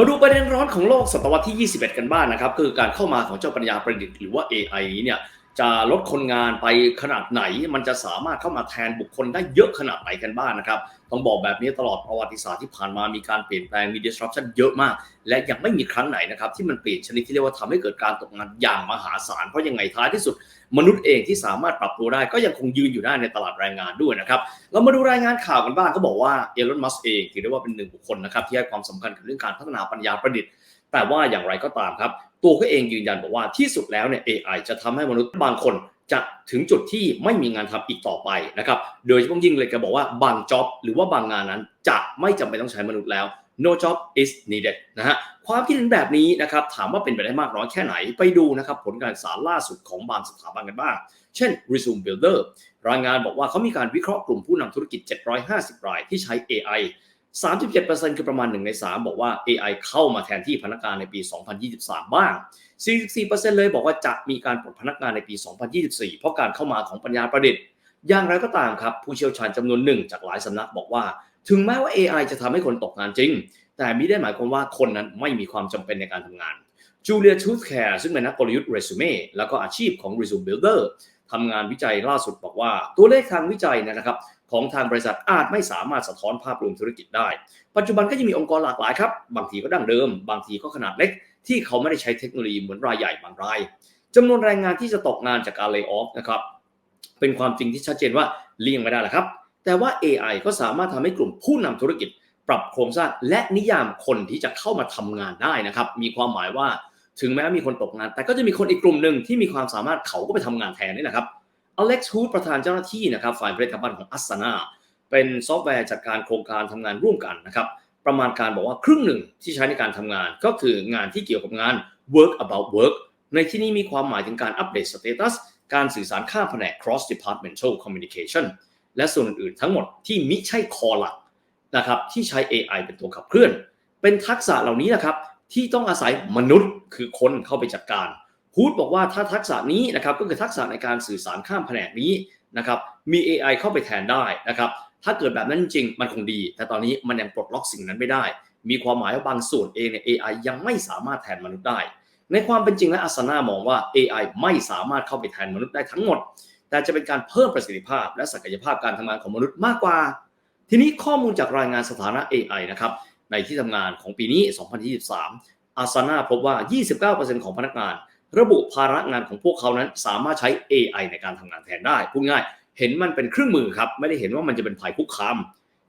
มาดูประเด็นร้อนของโลกศตวรรษที่ 21 กันบ้างนนะครับ คือการเข้ามาของเจ้าปัญญาประดิษฐ์หรือว่า AI นี้เนี่ย จะลดคนงานไปขนาดไหน มันจะสามารถเข้ามาแทนบุคคลได้เยอะขนาดไหนกันบ้างนะครับ ต้องบอกแบบนี้ตลอดประวัติศาสตร์ที่ผ่านมามีการเปลี่ยนแปลงมี disruption เยอะมาก และยังไม่มีครั้งไหนนะครับที่มันเปลี่ยนชนิดที่เรียกว่าทำให้เกิดการตกงานอย่างมหาศาลเพราะยังไงท้ายที่สุด มนุษย์เองที่สามารถปรับตัวได้ก็ยังคงยืนอยู่ได้ในตลาดแรงงานด้วยนะครับเรามาดูรายงานข่าวกันบ้างเขาบอกว่าเอลอนมัสเองถือได้ว่าเป็นหนึ่งบุคคลนะครับที่ให้ความสำคัญกับเรื่องการพัฒนาปัญญาประดิษฐ์แต่ว่าอย่างไรก็ตามครับ ตัวเขาเองยืนยันบอกว่าที่สุดแล้วเนี่ย AI จะทำให้มนุษย์บางคนจะถึงจุดที่ไม่มีงานทำอีกต่อไปนะครับ โดยเฉพาะยิ่งเลยแกบอกว่าบางจ็อบหรือว่าบางงานนั้นจะไม่จำเป็นต้องใช้มนุษย์แล้ว no job is needed นะฮะความคิดเห็นแบบนี้นะครับถามว่าเป็นไปได้มากน้อยแค่ไหนไปดูนะครับผลการศึกษาล่าสุดของบางสถาบันกันบ้าง เช่น Resume Builder รายงานบอกว่าเขามีการวิเคราะห์กลุ่มผู้นำธุรกิจ 750 รายที่ใช้ AI 37%คือประมาณ 1 ใน 3 บอกว่า AI เข้ามาแทนที่พนักงานในปี 2023 บ้าง 44%เลยบอกว่าจะมีการปลดพนักงานในปี 2024 เพราะการเข้ามาของปัญญาประดิษฐ์ อย่างไรก็ตามครับ ผู้เชี่ยวชาญจำนวนหนึ่งจากหลายสำนักบอกว่า ถึงแม้ว่า AI จะทำให้คนตกงานจริง แต่ไม่ได้หมายความว่าคนนั้นไม่มีความจำเป็นในการทำงานจูเลียทูธแคร์ซึ่งเป็นนักกลยุทธ์เรซูเม่แล้วก็อาชีพของ Resume Builder ทำงานวิจัยล่าสุดบอกว่า ตัวเลขทางวิจัยนะครับ ของทางบริษัทอาจไม่สามารถสะท้อนภาพรวมธุรกิจได้ ปัจจุบันก็ยังมีองค์กรหลากหลายครับ บางทีก็ดั้งเดิม บางทีก็ขนาดเล็ก ที่เขาไม่ได้ใช้เทคโนโลยีเหมือนรายใหญ่บางรายจำนวนแรงงานที่จะตกงานจากการเลิกออฟนะครับเป็นความจริงที่ชัดเจนว่าเลี่ยงไม่ได้แหละครับ แต่ว่า AI ก็สามารถทำให้กลุ่มผู้นำธุรกิจ ปรับโครงสร้างและนิยามคนที่จะเข้ามาทำงานได้นะครับ มีความหมายว่าถึงแม้มีคนตกงาน แต่ก็จะมีคนอีกกลุ่มหนึ่งที่มีความสามารถเขาก็ไปทำงานแทนนี่แหละครับ อเล็กซ์ฮูดประธานเจ้าหน้าที่นะครับฝ่ายผลิตภัณฑ์ของอัสนาเป็นซอฟต์แวร์จัดการโครงการทำงานร่วมกันนะครับประมาณการบอกว่าครึ่งหนึ่งที่ใช้ในการทำงานก็คืองานที่เกี่ยวกับงาน work about work ในที่นี้มีความหมายถึงการอัปเดตสเตตัสการสื่อสารข้ามแผนก cross departmental communication และส่วนอื่นๆทั้งหมดที่มิใช่คอหลักนะครับที่ใช้ AI เป็นตัวขับเคลื่อน เป็นทักษะเหล่านี้นะครับที่ต้องอาศัยมนุษย์คือคนเข้าไปจัดการ ฮูดบอกว่าถ้าทักษะนี้นะครับก็คือทักษะในการสื่อสารข้ามแผนกนี้นะครับมี AI เข้าไปแทนได้นะครับถ้าเกิดแบบนั้นจริงมันคงดี แต่ตอนนี้มันยังปลดล็อกสิ่งนั้นไม่ได้ มีความหมายว่าบางส่วนเองเนี่ย AI ยังไม่สามารถแทนมนุษย์ได้ ในความเป็นจริงและอัสนามองว่า AI ไม่สามารถเข้าไปแทนมนุษย์ได้ทั้งหมด แต่จะเป็นการเพิ่มประสิทธิภาพ และศักยภาพการทำงานของมนุษย์มากกว่า ทีนี้ข้อมูลจากรายงานสถานะ AI นะครับในที่ทำงานของปีนี้ 2023อาซานาพบว่า 29%ของพนักงาน ระบุภาระงานของพวกเขานั้นสามารถใช้ AI ในการทำงานแทนได้พูดง่ายเห็นมันเป็นเครื่องมือครับไม่ได้เห็นว่ามันจะเป็นภัยคุกคาม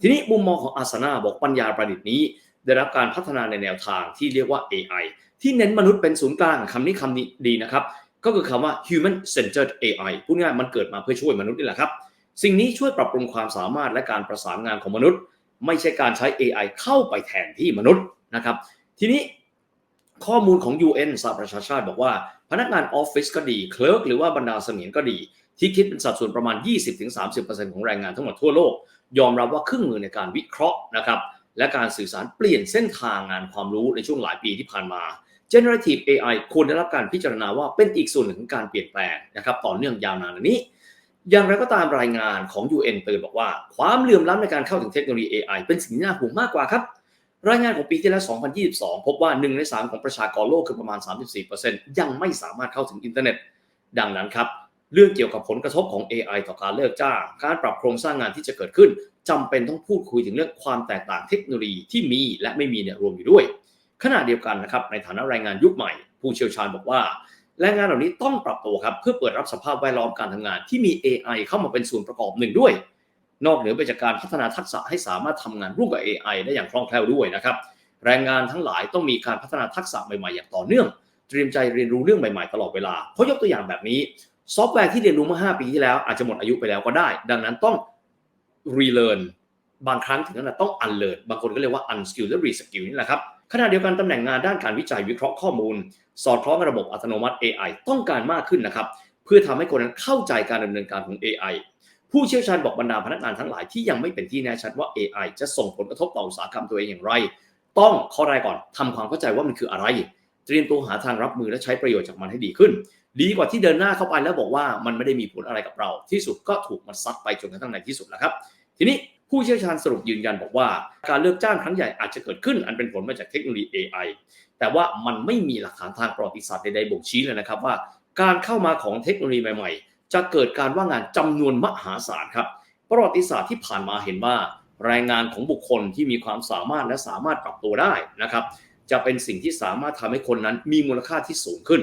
ทีนี้มุมมองของอาสนาบอกปัญญาประดิษฐ์นี้ ได้รับการพัฒนาในแนวทางที่เรียกว่า AI ที่เน้นมนุษย์เป็นศูนย์กลางคำนี้คำนี้ดีนะครับ ก็คือคำว่า human centered AI พูดง่ายมันเกิดมาเพื่อช่วยมนุษย์นี่แหละครับ สิ่งนี้ช่วยปรับปรุงความสามารถและการประสานงานของมนุษย์ ไม่ใช่การใช้ AI เข้าไปแทนที่มนุษย์นะครับ ทีนี้ ข้อมูลของ UN สหประชาชาติบอกว่า พนักงานออฟฟิศก็ดีเคลิร์กหรือว่าบรรดาเสมียนก็ดี ที่คิดเป็นสัดส่วนประมาณ 20-30%ของแรงงานทั้งหมดทั่วโลก ยอมรับว่าเครื่องมือในการวิเคราะห์นะครับและการสื่อสารเปลี่ยนเส้นทางงานความรู้ในช่วงหลายปีที่ผ่านมา generative AI ควรได้รับการพิจารณาว่าเป็นอีกส่วนหนึ่งของการเปลี่ยนแปลงนะครับต่อเนื่องยาวนานนนี้ อย่างไรก็ตามรายงานของ UN เตือนบอกว่า ความเหลื่อมล้ำในการเข้าถึงเทคโนโลยี AI เป็นสิ่งที่น่าห่วงมากกว่าครับ รายงานของปีที่แล้ว 2022 พบว่า 1 ใน 3 ของประชากรโลกคือประมาณ 34%ยังไม่สามารถเข้าถึงอินเทอร์เน็ต ดังนั้นครับ เรื่องเกี่ยวกับผลกระทบของ AI ต่อการเลิกจ้าง การปรับโครงสร้างงานที่จะเกิดขึ้นจำเป็นต้องพูดคุยถึงเรื่องความแตกต่างเทคโนโลยีที่มีและไม่มีเนี่ยรวมอยู่ด้วย ขณะเดียวกันนะครับ ในฐานะแรงงานยุคใหม่ ผู้เชี่ยวชาญบอกว่า แรงงานเหล่านี้ต้องปรับตัวครับเพื่อเปิดรับสภาพแวดล้อมการทำงานที่มี AI เข้ามาเป็นส่วนประกอบหนึ่งด้วย นอกเหนือไปจากการพัฒนาทักษะให้สามารถทำงานร่วมกับ AI ได้อย่างคล่องแคล่วด้วยนะครับ แรงงานทั้งหลายต้องมีการพัฒนาทักษะใหม่ๆ อย่างต่อเนื่อง เตรียมใจเรียนรู้เรื่องใหม่ๆ ตลอดเวลา เพราะยกตัวอย่างแบบนี้ ซอฟต์แวร์ที่เรียนรู้เมื่อ 5 ปีที่แล้วอาจจะหมดอายุไปแล้วก็ได้ ดังนั้นต้อง relearn บางครั้งถึงขนาดต้อง unlearn บางคนก็เรียกว่า unskill และ reskill นี่แหละครับขณะเดียวกันตำแหน่งงานด้านการวิจัยวิเคราะห์ข้อมูล สอดคล้องกับระบบอัตโนมัติ AI ต้องการมากขึ้นนะครับเพื่อทำให้คนนั้นเข้าใจการดำเนินการของ AI ผู้เชี่ยวชาญบอกบรรดาพนักงานทั้งหลายที่ยังไม่เป็นที่แน่ชัดว่า AI จะส่งผลกระทบต่ออุตสาหกรรมตัวเองอย่างไร ต้องข้อแรกก่อนทำความเข้าใจว่ามันคืออะไร เตรียมตัวหาทางรับมือและใช้ประโยชน์จากมันให้ดีขึ้น ดีกว่าที่เดินหน้าเข้าไปแล้วบอกว่ามันไม่ได้มีผลอะไรกับเรา ที่สุดก็ถูกมันซัดไปจนกระทั่งในที่สุดแล้วครับ ทีนี้ผู้เชี่ยวชาญสรุปยืนยันบอกว่า การเลือกจ้างครั้งใหญ่อาจจะเกิดขึ้น อันเป็นผลมาจากเทคโนโลยี AI แต่ว่ามันไม่มีหลักฐานทางประวัติศาสตร์ใดๆบ่งชี้เลยนะครับว่า การเข้ามาของเทคโนโลยีใหม่ๆ จะเกิดการว่างงานจำนวนมหาศาลครับ ประวัติศาสตร์ที่ผ่านมาเห็นว่าแรงงานของบุคคลที่มีความสามารถและสามารถปรับตัวได้นะครับ จะเป็นสิ่งที่สามารถทำให้คนนั้นมีมูลค่าที่สูงขึ้น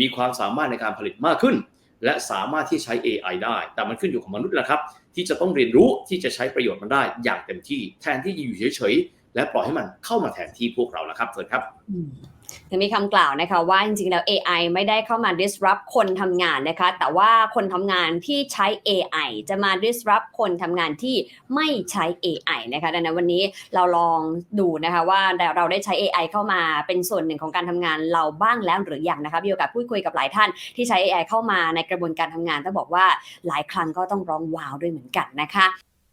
มีความสามารถในการผลิตมากขึ้น และสามารถที่ใช้ AI ได้ แต่มันขึ้นอยู่กับมนุษย์แหละครับ ที่จะต้องเรียนรู้ที่จะใช้ประโยชน์มันได้อย่างเต็มที่ แทนที่จะอยู่เฉยๆและปล่อยให้มันเข้ามาแทนที่พวกเราล้วครับเฟิร์นครับ ถึงมีคำกล่าวนะคะว่าจริงๆแล้ว AI ไม่ได้เข้ามา disrupt คนทำงานนะคะ แต่ว่าคนทำงานที่ใช้ AI จะมา disrupt คนทำงานที่ไม่ใช้ AI นะคะดังนั้นวันนี้เราลองดูนะคะว่าเราได้ใช้ AI เข้ามาเป็นส่วนหนึ่งของการทำงานเราบ้างแล้วหรือยังนะคะมีโอกาสพูดคุยกับหลายท่านที่ใช้ AI เข้ามาในกระบวนการทำงานต้องบอกว่าหลายครั้งก็ต้องร้องว้าวด้วยเหมือนกันนะคะ